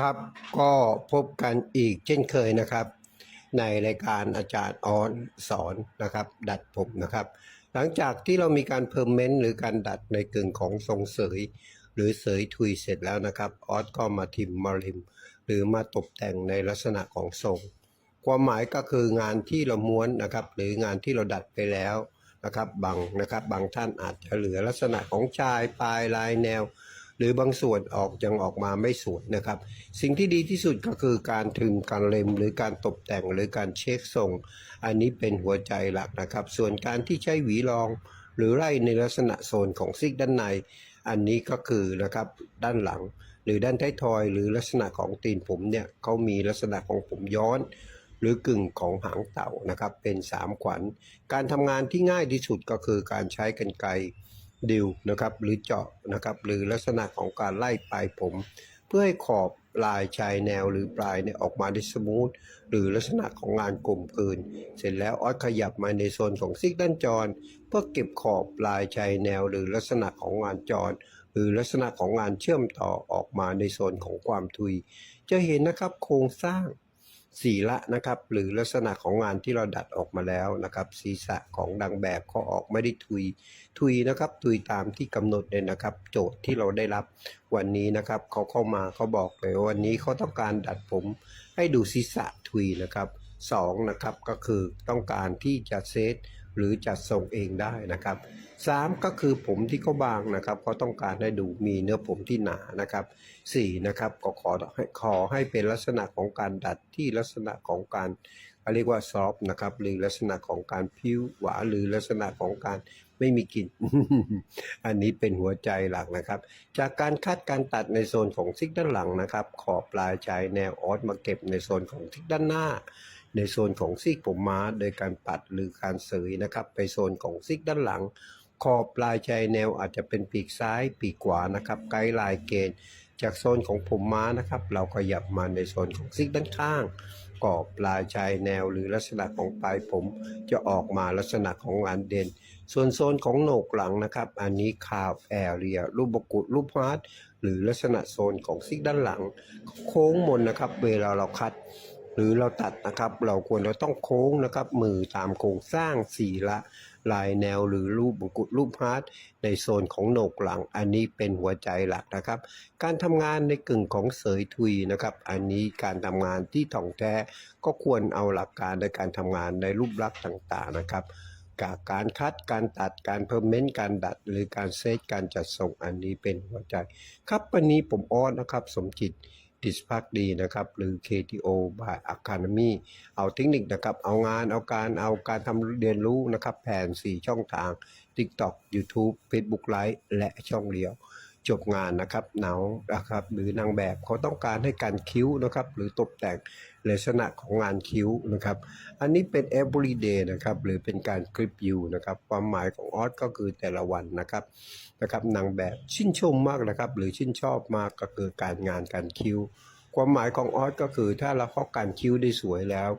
ครับ ก็พบกันอีกเช่นเคยนะครับ ในรายการอาจารย์ออนสอนนะครับ ดัดผมนะครับ หลังจากที่เรามีการเพิ่มเม้นหรือการดัดในกึ่งของทรงเสย หรือเสยทุยเสร็จแล้วนะครับออสก็มาทิมมาริม หรือมาตกแต่งในลักษณะของทรง ความหมายก็คืองานที่เราม้วนนะครับ หรืองานที่เราดัดไปแล้วนะครับบางนะครับบางท่านอาจจะเหลือลักษณะของชายปลายลายแนว หรือบางส่วนออกยังออกมาไม่สวยนะครับ สิ่งที่ดีที่สุดก็คือการทึมการเล็มหรือการตกแต่งหรือการเช็คทรง อันนี้เป็นหัวใจหลักนะครับ ส่วนการที่ใช้หวีรอง หรือไล่ในลักษณะโซนของซิกด้านใน อันนี้ก็คือนะครับด้านหลัง หรือด้านท้ายทอย หรือลักษณะของตีนผมเนี่ยเขามีลักษณะของผมย้อนหรือกึ่งของหางเต่านะครับ เป็นสามขวัญ การทำงานที่ง่ายที่สุดก็คือการใช้กรรไกร ดิวนะครับหรือเจาะนะครับหรือลักษณะของการไล่ปลายผม เพื่อให้ขอบลายชายแนวหรือปลายเนี่ยออกมาได้สมูทหรือลักษณะของงานกลมกลืน เสร็จแล้วออสขยับมาในโซนของซิกด้านจร เพื่อเก็บขอบลายชายแนวหรือลักษณะของงานจร หรือลักษณะของงานเชื่อมต่อออกมาในโซนของความทุย จะเห็นนะครับโครงสร้าง สีละนะครับ หรือลักษณะของงานที่เราดัดออกมาแล้วนะครับ ศีรษะของดังแบบก็ออกไม่ได้ทุย ทุยนะครับ ทุยตามที่กำหนดเลยนะครับ โจทย์ที่เราได้รับวันนี้นะครับเขาเข้ามาเขาบอกเลยว่าวันนี้เขาต้องการดัดผมให้ดูศีรษะทุยนะครับสองนะครับก็คือต้องการที่จะเซต หรือจัดทรงเองได้นะครับสามก็คือผมที่เขาบางนะครับเขาต้องการให้ดูมีเนื้อผมที่หนานะครับสี่นะครับก็ขอขอให้เป็นลักษณะของการดัดที่ลักษณะของการเรียกว่าซอฟนะครับหรือลักษณะของการพิ้วหวานหรือลักษณะของการไม่มีกลิ่น อันนี้เป็นหัวใจหลักนะครับ จากการคัดการตัดในโซนของซิกด้านหลังนะครับ ขอบปลายชายแนวออสมาเก็บในโซนของซิกด้านหน้า ในโซนของซีกผมม้า โดยการปัดหรือการเสยนะครับ ไปโซนของซิกด้านหลัง ขอบปลายชายแนวอาจจะเป็นปีกซ้ายปีกขวานะครับ ไกด์ไลน์เกณฑ์จากโซนของผมม้านะครับ เราขยับมาในโซนของซิกด้านข้างกรอบปลายชายแนวหรือลักษณะของปลายผมจะออกมาลักษณะของงานเด่น ส่วนโซนของโหนกหลังนะครับ อันนี้คาบแอเรีย รูปบกุดรูปฮาร์ดหรือลักษณะโซนของซิกด้านหลัง โค้งมนนะครับ เวลาเราคัด หรือเราตัดนะครับเราควรจะต้องโค้งนะครับ มือตามโครงสร้างสี่ละลายแนวหรือรูปมงกุฎรูปฮาร์ดในโซนของโหนกหลัง อันนี้เป็นหัวใจหลักนะครับ การทำงานในกึ่งของเสยทุยนะครับ อันนี้การทำงานที่ถ่องแท้ก็ควรเอาหลักการในการทำงานในรูปลักษณ์ต่างๆนะครับกับการคัดการตัดการเพิ่มเม้นการดัด หรือการเซตการจัดส่งอันนี้เป็นหัวใจ ครับวันนี้ผมออสนะครับ สมจิต ดิสพักดีนะครับ หรือ KTO by Academy เอาเทคนิคนะครับ เอางานเอาการเอาการทำเรียนรู้นะครับ แผน 4 ช่องทาง TikTok YouTube Facebook Live และช่องเดียว จบงานนะครับหนาวนะครับหรือนางแบบเขาต้องการให้การคิ้วนะครับหรือตกแต่งลักษณะของงานคิ้วนะครับ อันนี้เป็น everyday นะครับหรือเป็นการคลิปยูนะครับความหมายของออสก็คือแต่ละวันนะครับนะครับนางแบบชื่นชมมากนะครับหรือชื่นชอบมากก็คือการงานการคิ้ว ความหมายของออสก็คือถ้าเราเข้าการคิ้วได้สวยแล้ว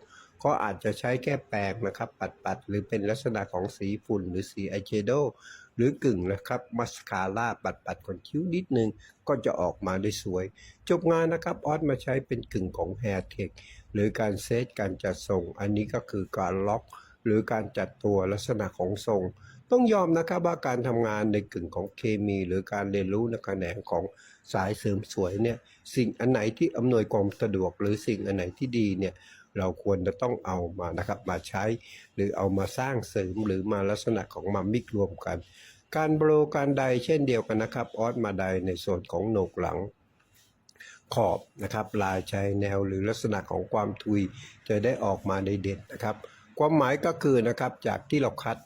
ก็อาจจะใช้แค่แปรงนะครับ ปัดๆ หรือเป็นลักษณะของสีฝุ่นหรือสีอายแชโดว์ รือกึ่งนะครับมัสคาร่าปัดๆคนคิ้วนิดนึง ก็จะออกมาได้สวย จบงานนะครับออสมาใช้เป็นกึ่งของ Hair Tech หรือการเซตการจัดทรง อันนี้ก็คือการล็อกหรือการจัดตัวลักษณะของทรง ต้องยอมนะครับว่าการทำงานในกึ่งของเคมี หรือการเรียนรู้ในแขนงของสายเสริมสวยเนี่ยสิ่งอันไหนที่อำนวยความสะดวก หรือสิ่งอันไหนที่ดีเนี่ย เราควรจะต้องเอามานะครับมาใช้ หรือเอามาสร้างเสริมหรือมาลักษณะของมามิกรวมกัน การโบรการใดเช่นเดียวกันนะครับออสมาใดในส่วนของโหนกหลังขอบนะครับลายชายแนวหรือลักษณะของความทุยจะได้ออกมาในเด่นนะครับ ความหมายก็คือนะครับจากที่เราคัด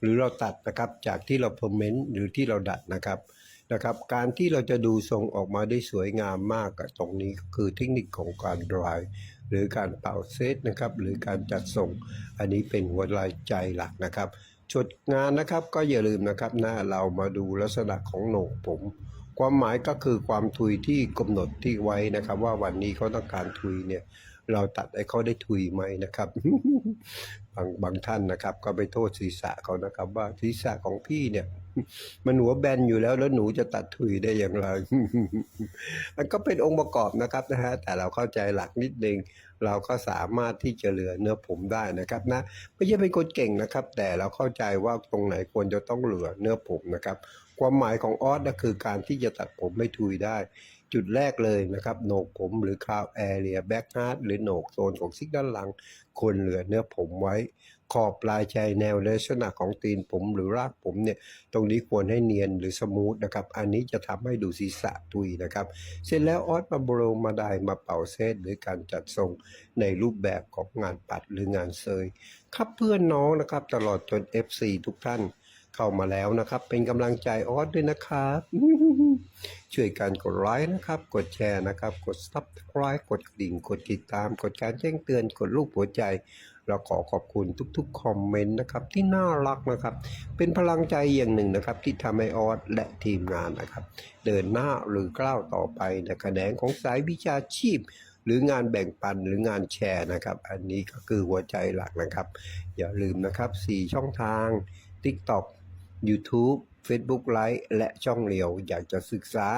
หรือเราตัดนะครับจากที่เราเพอร์เมนต์หรือที่เราดัดนะครับนะครับการที่เราจะดูทรงออกมาได้สวยงามมากกับตรงนี้ก็คือเทคนิคของการดราย หรือการเป่าเซตนะครับหรือการจัดทรงอันนี้เป็นหัวใจหลักนะครับชุดงานนะครับก็อย่าลืมนะครับหน้าเรามาดูลักษณะของโหนกผม ความหมายก็คือความทุยที่กำหนดที่ไว้นะครับ ว่าวันนี้เขาต้องการทุยเนี่ยเราตัดให้เขาได้ทุยไหมนะครับ บางบางท่านนะครับ ก็ไปโทษศีรษะเขานะครับ ว่าศีรษะของพี่เนี่ย มันหัวแบนอยู่แล้วแล้วหนูจะตัดถุยได้อย่างไร มันก็เป็นองค์ประกอบนะครับนะฮะแต่เราเข้าใจหลักนิดนึงเราก็สามารถที่จะเหลือเนื้อผมได้นะครับนะไม่ใช่เป็นคนเก่งนะครับ แต่เราเข้าใจว่าตรงไหนควรจะต้องเหลือเนื้อผมนะครับ ความหมายของออสก็คือการที่จะตัดผมไม่ทุยได้ จุดแรกเลยนะครับโหนกผมหรือคาวแอเรียแบ็กฮาร์ดหรือโหนกโซนของซิกด้านหลังควรเหลือเนื้อผมไว้ ขอบปลายชายแนวลักษณะของตีนผมหรือรากผมเนี่ยตรงนี้ควรให้เนียนหรือสมูทนะครับ อันนี้จะทำให้ดูศีรษะตุยนะครับ เสร็จแล้วออสมาโบรมาได้มาเป่าเซตหรือการจัดทรงในรูปแบบของงานปัดหรืองานเซยครับเพื่อนน้องนะครับตลอดจน FC ทุกท่าน เข้ามาแล้วนะครับ เป็นกำลังใจออสด้วยนะครับ ช่วยกันกดไลค์นะครับ กดแชร์นะครับ กด subscribe กดกระดิ่ง กดติดตาม กดการแจ้งเตือน กดรูปหัวใจ เราขอขอบคุณทุกๆคอมเมนต์นะครับที่น่ารักนะครับ เป็นพลังใจอย่างหนึ่งนะครับ ที่ทำให้ออสและทีมงานนะครับ เดินหน้าหรือก้าวต่อไปในแขนงของสายวิชาชีพหรืองานแบ่งปันหรืองานแชร์นะครับ อันนี้ก็คือหัวใจหลักนะครับ อย่าลืมนะครับ 4 ช่องทาง TikTok YouTube Facebook ไลฟ์และช่องเรียว อยากจะศึกษา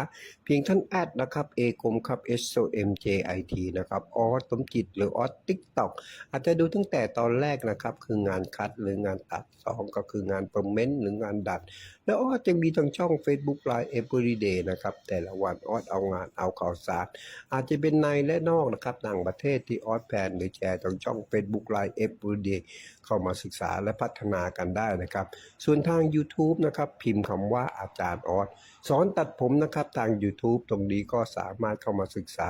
เพียงท่านแอดนะครับเอกมครับ S O M J I T นะครับออสสมจิตหรือออสติ๊กต็อกอาจจะดูตั้งแต่ตอนแรกนะครับ คืองานคัดหรืองานตัดสองก็คืองานประเมนต์หรืองานดัด แล้วออสจะมีทางช่อง Facebook Live Everyday นะครับ แต่ละวันออสเอางานเอาข่าวสาร อาจจะเป็นในและนอกนะครับต่างประเทศที่ออสแพนหรือแชร์ทางช่อง Facebook Live Everyday เข้ามาศึกษาและพัฒนากันได้นะครับ ส่วนทาง YouTube นะครับพิมพ์คำว่าอาจารย์ออสสอนตัดผมนะครับทาง YouTube ตรงนี้ก็สามารถเข้ามาศึกษา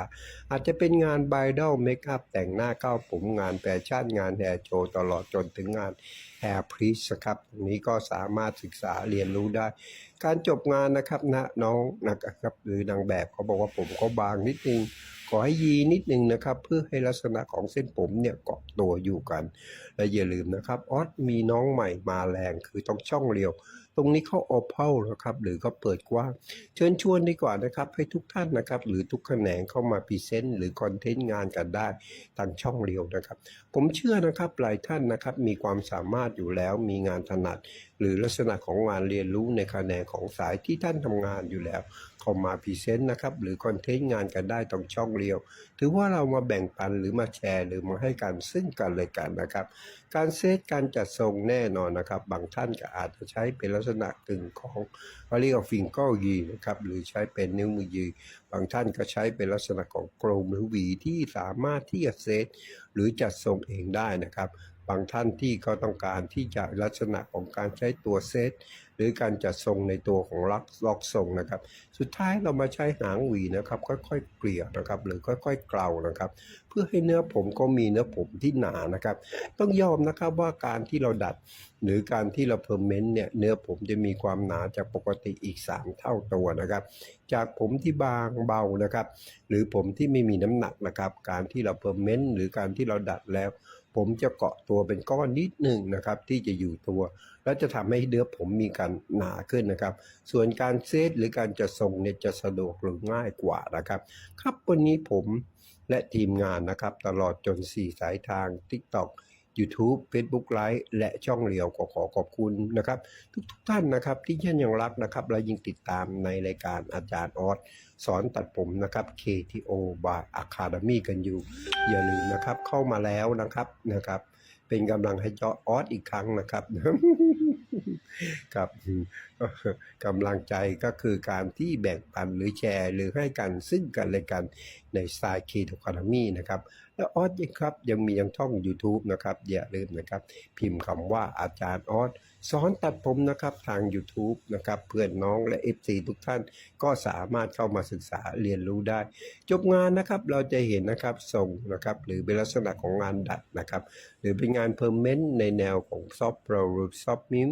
อาจจะเป็นงานไบดอลเมคอัพแต่งหน้าก้าวผมงานแฟชั่นงานแฮร์โชว์ตลอดจนถึงงานแฮร์พรีสครับ ตรงนี้ก็สามารถศึกษาเรียนรู้ได้ การจบงานนะครับนะน้องนะครับหรือนางแบบเขาบอกว่าผมเขาบางนิดนึง ขอให้ยีนิดนึงนะครับ เพื่อให้ลักษณะของเส้นผมเนี่ยเกาะตัวอยู่กัน และอย่าลืมนะครับออสมีน้องใหม่มาแรงคือต้องช่องเรียว ตรงนี้เขาโอเพลนะครับ หรือเขาเปิดกว้าง เชิญชวนดีกว่านะครับ ให้ทุกท่านนะครับ หรือทุกแขนงเข้ามาพรีเซนต์หรือคอนเทนต์งานกันได้ทางช่องเรียวนะครับ ผมเชื่อนะครับหลายท่านนะครับมีความสามารถอยู่แล้วมีงานถนัด หรือลักษณะของงานเรียนรู้ในแขนงของสายที่ท่านทำงานอยู่แล้วเข้ามาพรีเซนต์นะครับ หรือคอนเทนต์งานกันได้ตรงช่องเรียว ถือว่าเรามาแบ่งปันหรือมาแชร์ หรือมาให้กันซึ่งกันและกันนะครับ การเซตการจัดทรงแน่นอนนะครับ บางท่านก็อาจจะใช้เป็นลักษณะกึ่งของเขาเรียกว่าฟิงเกิลยีนะครับ หรือใช้เป็นนิ้วมือยีบางท่านก็ใช้เป็นลักษณะของกลมหรือหวีที่สามารถที่จะเซตหรือจัดทรงเองได้นะครับ บางท่านที่ก็ต้องการที่จะลักษณะของการใช้ตัวเซตหรือการจัดทรงในตัวของล็อกล็อกทรงนะครับ สุดท้ายเรามาใช้หางหวีนะครับ ค่อยๆเกลี่ยนะครับ หรือค่อยๆเกลานะครับ เพื่อให้เนื้อผมก็มีเนื้อผมที่หนานะครับ ต้องยอมนะครับว่าการที่เราดัด หรือการที่เราเพอร์เมนต์เนี่ยเนื้อผมจะมีความหนาจากปกติอีก 3 เท่าตัวนะครับ จากผมที่บางเบานะครับ หรือผมที่ไม่มีน้ำหนักนะครับ การที่เราเพอร์เมนต์หรือการที่เราดัดแล้ว ผมจะเกาะตัวเป็นก้อนนิดหนึ่งนะครับที่จะอยู่ตัว แล้วจะทำให้เนื้อผมมีการหนาขึ้นนะครับ ส่วนการเซตหรือการจะทรงเนี่ยจะสะดวกหรือง่ายกว่านะครับ ครับวันนี้ผมและทีมงานนะครับ ตลอดจน 4 สายทาง TikTok YouTube Facebook Live และช่องเรียวก็ขอขอบคุณนะครับ ทุกๆทท่านนะครับที่ยังยังรักนะครับ และยิ่งติดตามในรายการอาจารย์ออสสอนตัดผมนะครับ KTO by Academy กันอยู่ อย่าลืมนะครับเข้ามาแล้วนะครับนะครับ เป็นกำลังให้จอออสอีกครั้งนะครับ ครับกำลังใจก็คือการที่แบ่งปันหรือแชร์ หรือให้กันซึ่งกันและกันในสไตล์คีโตคามีนะครับ แล้วออสยังครับยังมียังช่อง YouTube นะครับ อย่าลืมนะครับ พิมพ์คำว่าอาจารย์ออสสอนตัดผมนะครับทาง YouTube นะครับเพื่อนน้องและ FC ทุกท่านก็สามารถเข้ามาศึกษาเรียนรู้ได้ จบงานนะครับเราจะเห็นนะครับทรงนะครับหรือเป็นลักษณะของงานดัดนะครับ หรือเป็นงานเพอร์เมนต์ในแนวของซอฟต์โปรหรือซอฟต์มิม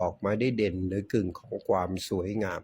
ออกมาได้เด่นหรือกึ่งของความสวยงาม